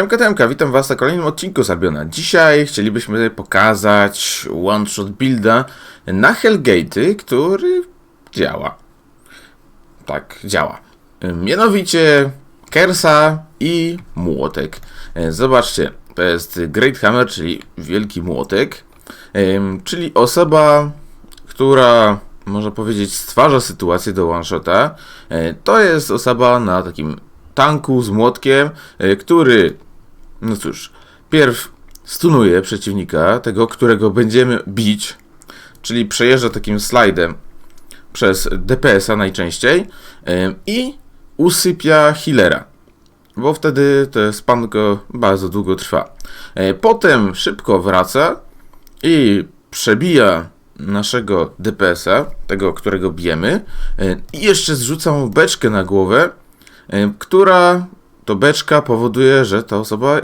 Siemka Temka, witam was na kolejnym odcinku Sabiona. Dzisiaj chcielibyśmy pokazać one-shot builda na Hellgate'y, który działa. Tak, działa. Mianowicie Kersa i młotek. Zobaczcie, to jest Great Hammer, czyli wielki młotek, czyli osoba, która można powiedzieć stwarza sytuację do one-shota. E, To jest osoba na takim tanku z młotkiem, e, który, no cóż, pierw stunuje przeciwnika, tego, którego będziemy bić, czyli przejeżdża takim slajdem przez DPS-a najczęściej i usypia healera, bo wtedy to spanko bardzo długo trwa. E, Potem szybko wraca i przebija naszego DPS-a, tego, którego bijemy, e, i jeszcze zrzuca mu beczkę na głowę, e, która to beczka powoduje, że ta osoba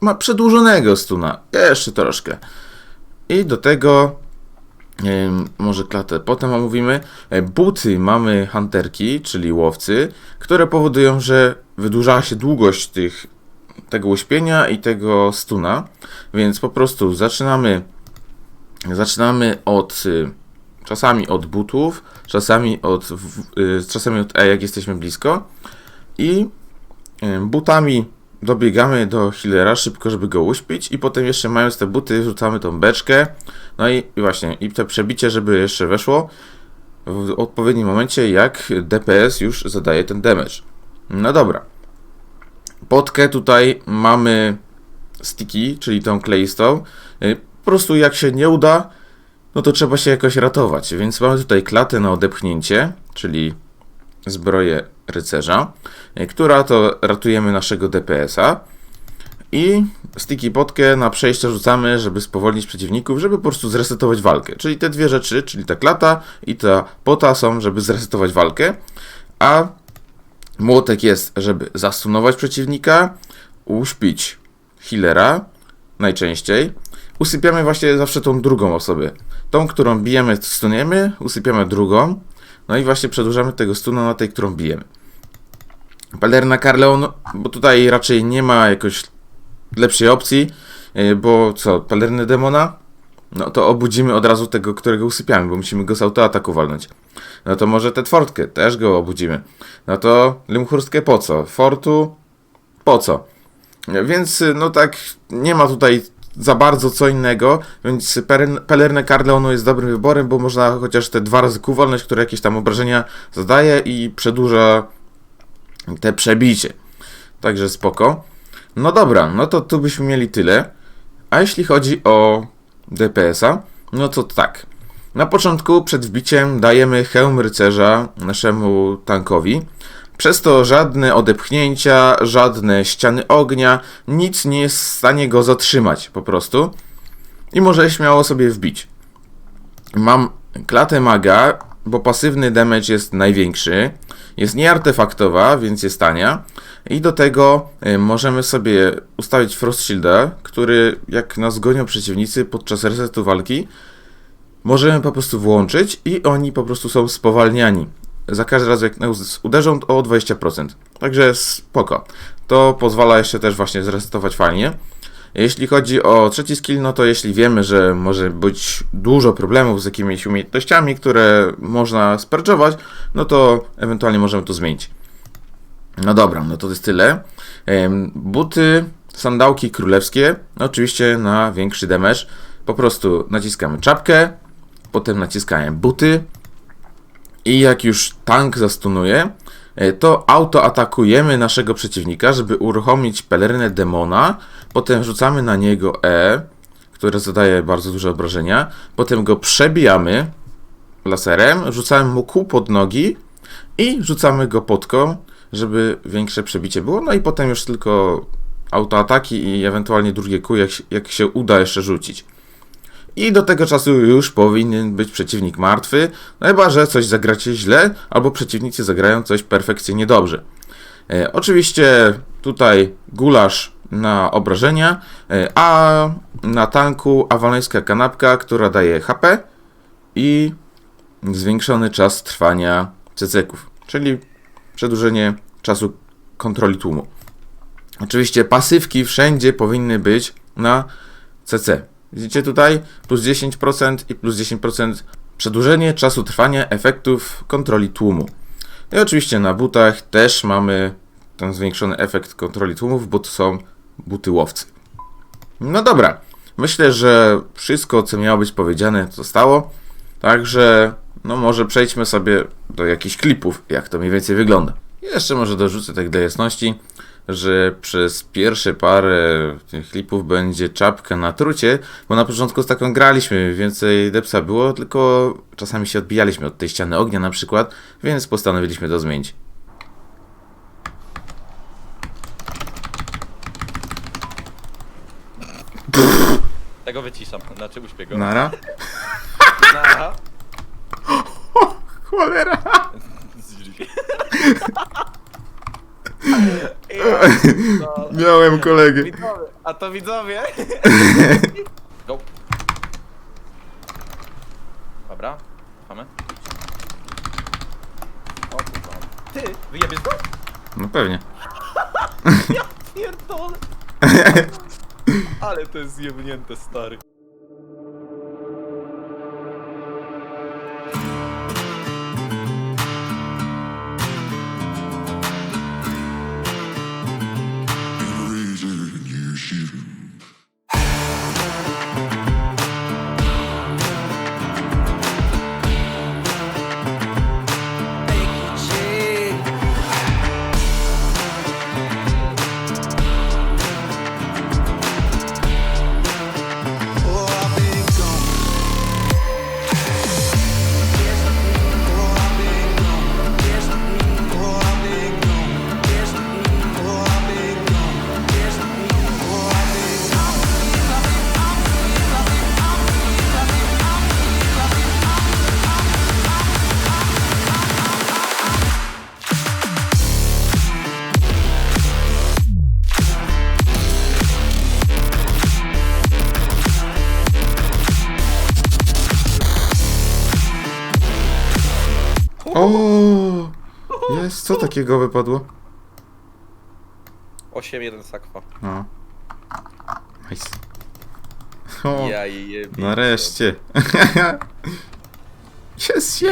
ma przedłużonego stuna. Jeszcze troszkę. I do tego może klatę potem omówimy. E, Buty mamy hunterki, czyli łowcy, które powodują, że wydłuża się długość tych, tego uśpienia i tego stuna. Więc po prostu zaczynamy zaczynamy od y, czasami od butów, czasami od y, czasami od E, jak jesteśmy blisko. I butami dobiegamy do healera szybko, żeby go uśpić i potem jeszcze mając te buty rzucamy tą beczkę. No i, i właśnie, i te przebicie, żeby jeszcze weszło w odpowiednim momencie, jak DPS już zadaje ten damage. No dobra. Podkę tutaj mamy sticky, czyli tą kleistą. Y, Po prostu jak się nie uda, no to trzeba się jakoś ratować. Więc mamy tutaj klatę na odepchnięcie, czyli zbroję rycerza, y, która to ratujemy naszego DPS-a. I sticky potkę na przejście rzucamy, żeby spowolnić przeciwników, żeby po prostu zresetować walkę. Czyli te dwie rzeczy, czyli ta klata i ta pota są, żeby zresetować walkę. A młotek jest, żeby zastunować przeciwnika, uśpić healera najczęściej. Usypiamy właśnie zawsze tą drugą osobę. Tą, którą bijemy, stuniemy, usypiamy drugą. No i właśnie przedłużamy tego stuna na tej, którą bijemy. Palerna Carleon, bo tutaj raczej nie ma jakoś lepszej opcji, yy, bo co, palerny demona? No to obudzimy od razu tego, którego usypiamy, bo musimy go z autoataku walnąć. No to może tę Twortkę, też go obudzimy. No to Lymchurstkę po co? Fortu po co? Więc y, no tak, nie ma tutaj za bardzo co innego, więc Pelerne Carleonu jest dobrym wyborem, bo można chociaż te dwa razy Q walnąć, które jakieś tam obrażenia zadaje i przedłuża te przebicie. Także spoko. No dobra, no to tu byśmy mieli tyle. A jeśli chodzi o DPS-a, no to tak. Na początku przed wbiciem dajemy hełm rycerza naszemu tankowi. Przez to żadne odepchnięcia, żadne ściany ognia, nic nie jest w stanie go zatrzymać po prostu. I może śmiało sobie wbić. Mam klatę maga, bo pasywny damage jest największy. Jest nieartefaktowa, więc jest tania. I do tego y, możemy sobie ustawić Frost Shielda, który jak nas gonią przeciwnicy podczas resetu walki, możemy po prostu włączyć i oni po prostu są spowalniani. Za każdy raz jak nas uderzą o 20%. Także spoko. To pozwala jeszcze też właśnie zresetować fajnie. Jeśli chodzi o trzeci skill, no to jeśli wiemy, że może być dużo problemów z jakimiś umiejętnościami, które można sperdżować, no to ewentualnie możemy to zmienić. No dobra, no to jest tyle. Buty, sandałki królewskie, oczywiście na większy damage. Po prostu naciskamy czapkę, potem naciskamy buty i jak już tank zastunuje, e, to auto atakujemy naszego przeciwnika, żeby uruchomić pelerynę demona. Potem rzucamy na niego E, które zadaje bardzo duże obrażenia. Potem go przebijamy laserem, rzucamy mu kół pod nogi i rzucamy go podką, żeby większe przebicie było. No i potem już tylko autoataki i ewentualnie drugie kół, jak, jak się uda jeszcze rzucić. I do tego czasu już powinien być przeciwnik martwy, no chyba że coś zagracie źle, albo przeciwnicy zagrają coś perfekcyjnie dobrze. E, oczywiście tutaj gulasz na obrażenia, e, a na tanku awalońska kanapka, która daje HP i zwiększony czas trwania ceceków, czyli przedłużenie czasu kontroli tłumu. Oczywiście pasywki wszędzie powinny być na CC. Widzicie tutaj? Plus 10% i plus 10% przedłużenie czasu trwania efektów kontroli tłumu. I oczywiście na butach też mamy ten zwiększony efekt kontroli tłumów, bo to są buty łowcy. No dobra, myślę, że wszystko, co miało być powiedziane, zostało. Także, no może przejdźmy sobie do jakichś klipów, jak to mniej więcej wygląda. Jeszcze może dorzucę tak do jasności, że przez pierwsze parę tych klipów będzie czapka na trucie, bo na początku z taką graliśmy, więcej depsa było, tylko czasami się odbijaliśmy od tej ściany ognia na przykład, więc postanowiliśmy to zmienić. Tego wyciszam, znaczy uśpię go. Nara? Na. Cholera! Drzwi. Miałem kolegę. Widzowie, a to widzowie. Go. Dobra, mamy. O kurwa. Ty, wyjebiesz go? No pewnie. Pierdolę. Ale to jest zjebnięte, stary. O! Jest, co takiego wypadło? 8-1 sakwa. No. Nice. O, Ja jebie. nareszcie. Jest.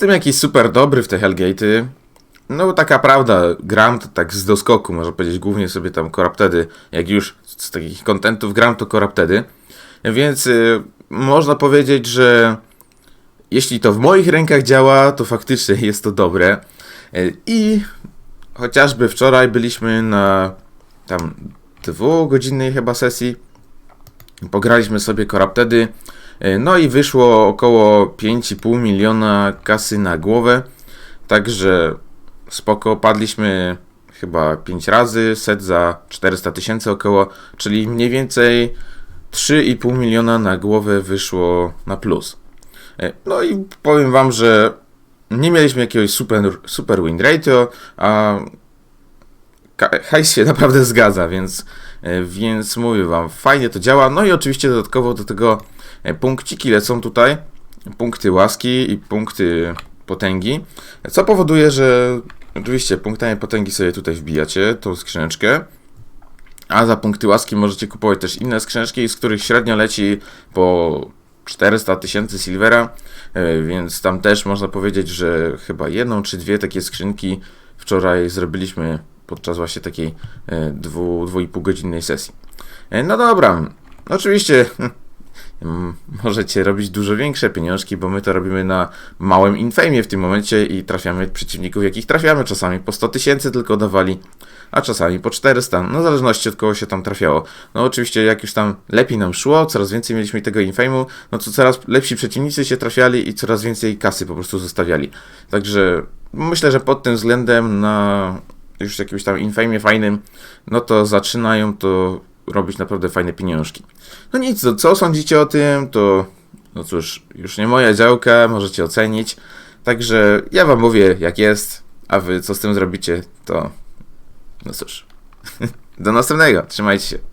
jestem jakiś super dobry w te Hellgate'y. No taka prawda, gram to tak z doskoku, można powiedzieć, głównie sobie tam Corruptedy, jak już z takich kontentów gram to Corruptedy. Więc y, można powiedzieć, że jeśli to w moich rękach działa, to faktycznie jest to dobre. Y, I chociażby wczoraj byliśmy na tam dwugodzinnej chyba sesji. Pograliśmy sobie Corruptedy. Y, No i wyszło około 5,5 miliona kasy na głowę. Także spoko, padliśmy chyba 5 razy, set za 400 tysięcy około, czyli mniej więcej 3,5 miliona na głowę wyszło na plus. E, No i powiem wam, że nie mieliśmy jakiegoś super, super win ratio, a hajs się naprawdę zgadza, więc, e, więc mówię wam, fajnie to działa. No i oczywiście dodatkowo do tego e, punkciki lecą tutaj, punkty łaski i punkty potęgi, co powoduje, że oczywiście punktami potęgi sobie tutaj wbijacie tą skrzyneczkę, a za punkty łaski możecie kupować też inne skrzyneczki, z których średnio leci po 400 tysięcy silvera, e, więc tam też można powiedzieć, że chyba jedną czy dwie takie skrzynki wczoraj zrobiliśmy podczas właśnie takiej e, dwu, dwu i pół godzinnej sesji. E, No dobra, oczywiście możecie robić dużo większe pieniążki, bo my to robimy na małym infamie w tym momencie i trafiamy przeciwników, jakich trafiamy. Czasami po 100 tysięcy tylko dawali, a czasami po 400, no w zależności od kogo się tam trafiało. No oczywiście jak już tam lepiej nam szło, coraz więcej mieliśmy tego infame'u, no to coraz lepsi przeciwnicy się trafiali i coraz więcej kasy po prostu zostawiali. Także myślę, że pod tym względem na już jakimś tam infamie fajnym, no to zaczynają to robić naprawdę fajne pieniążki. No nic, to co sądzicie o tym, to no cóż, już nie moja działka, możecie ocenić. Także ja wam mówię jak jest, a wy co z tym zrobicie, to no cóż. Do następnego, trzymajcie się.